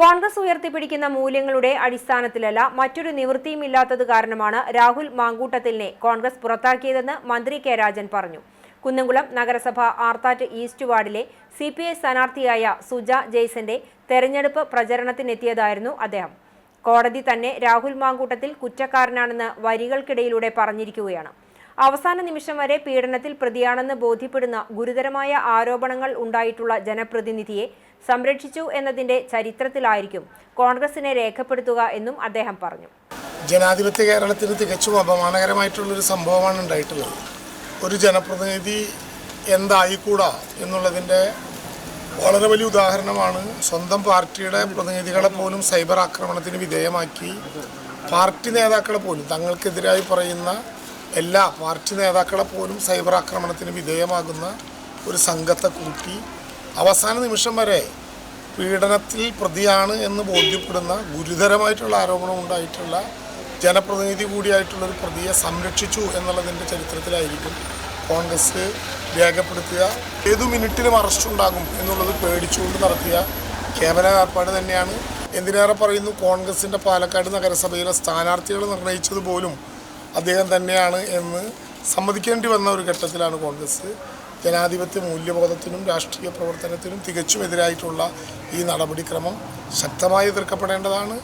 കോൺഗ്രസ് ഉയർത്തിപ്പിടിക്കുന്ന മൂല്യങ്ങളുടെ അടിസ്ഥാനത്തിലല്ല മറ്റൊരു നിവൃത്തിയുമില്ലാത്തത് കാരണമാണ് രാഹുൽ മാങ്കൂട്ടത്തിലിനെ കോൺഗ്രസ് പുറത്താക്കിയതെന്ന് മന്ത്രി കെ രാജൻ പറഞ്ഞു. കുന്നംകുളം നഗരസഭ ആർത്താറ്റ് ഈസ്റ്റ് വാർഡിലെ സി പി ഐ സ്ഥാനാർത്ഥിയായ സുജ ജെയ്സന്റെ തെരഞ്ഞെടുപ്പ് പ്രചരണത്തിനെത്തിയതായിരുന്നു അദ്ദേഹം. കോടതി തന്നെ രാഹുൽ മാങ്കൂട്ടത്തിൽ കുറ്റക്കാരനാണെന്ന് വരികൾക്കിടയിലൂടെ പറഞ്ഞിരിക്കുകയാണ്. അവസാന നിമിഷം വരെ പീഡനത്തിൽ പ്രതിയാണെന്ന് ബോധ്യപ്പെടുന്ന ഗുരുതരമായ ആരോപണങ്ങൾ ഉണ്ടായിട്ടുള്ള ജനപ്രതിനിധിയെ സംരക്ഷിച്ചു എന്നതിന്റെ ചരിത്രത്തിലായിരിക്കും കോൺഗ്രസിനെ രേഖപ്പെടുത്തുക എന്നും അദ്ദേഹം പറഞ്ഞു. ജനാധിപത്യ കേരളത്തിന് തികച്ചും അപമാനകരമായിട്ടുള്ളൊരു സംഭവമാണ് ഉണ്ടായിട്ടുള്ളത്. ഒരു ജനപ്രതിനിധി എന്തായിക്കൂടാ എന്നുള്ളതിന്റെ വളരെ വലിയ ഉദാഹരണമാണ് സ്വന്തം പാർട്ടിയുടെ പ്രതിനിധികളെ പോലും സൈബർ ആക്രമണത്തിന് വിധേയമാക്കി പാർട്ടി നേതാക്കളെ പോലും തങ്ങൾക്കെതിരായി പറയുന്ന എല്ലാ പാർട്ടി നേതാക്കളെ പോലും സൈബർ ആക്രമണത്തിന് വിധേയമാകുന്ന ഒരു സംഘത്തെ കൂട്ടി അവസാന നിമിഷം വരെ പീഡനത്തിൽ പ്രതിയാണ് എന്ന് ബോധ്യപ്പെടുന്ന ഗുരുതരമായിട്ടുള്ള ആരോപണം ഉണ്ടായിട്ടുള്ള ജനപ്രതിനിധി കൂടിയായിട്ടുള്ള ഒരു പ്രതിയെ സംരക്ഷിച്ചു എന്നുള്ളതിന്റെ ചരിത്രത്തിലായിരിക്കും കോൺഗ്രസ് രേഖപ്പെടുത്തുക ഏതു മിനിറ്റിലും അറസ്റ്റ് ഉണ്ടാകും എന്നുള്ളത് പേടിച്ചുകൊണ്ട് നടത്തിയ കേവല ഏർപ്പാട് തന്നെയാണ്. എന്തിനേറെ പറയുന്നു കോൺഗ്രസിന്റെ പാലക്കാട് നഗരസഭയിലെ സ്ഥാനാർത്ഥികൾ നിർണയിച്ചത് പോലും അദ്ദേഹം തന്നെയാണ് എന്ന് സമ്മതിക്കേണ്ടി വന്ന ഒരു ഘട്ടത്തിലാണ് കോൺഗ്രസ്. ജനാധിപത്യ മൂല്യബോധത്തിനും രാഷ്ട്രീയ പ്രവർത്തനത്തിനും തികച്ചും എതിരായിട്ടുള്ള ഈ നടപടിക്രമം ശക്തമായി എതിർക്കപ്പെടേണ്ടതാണ്.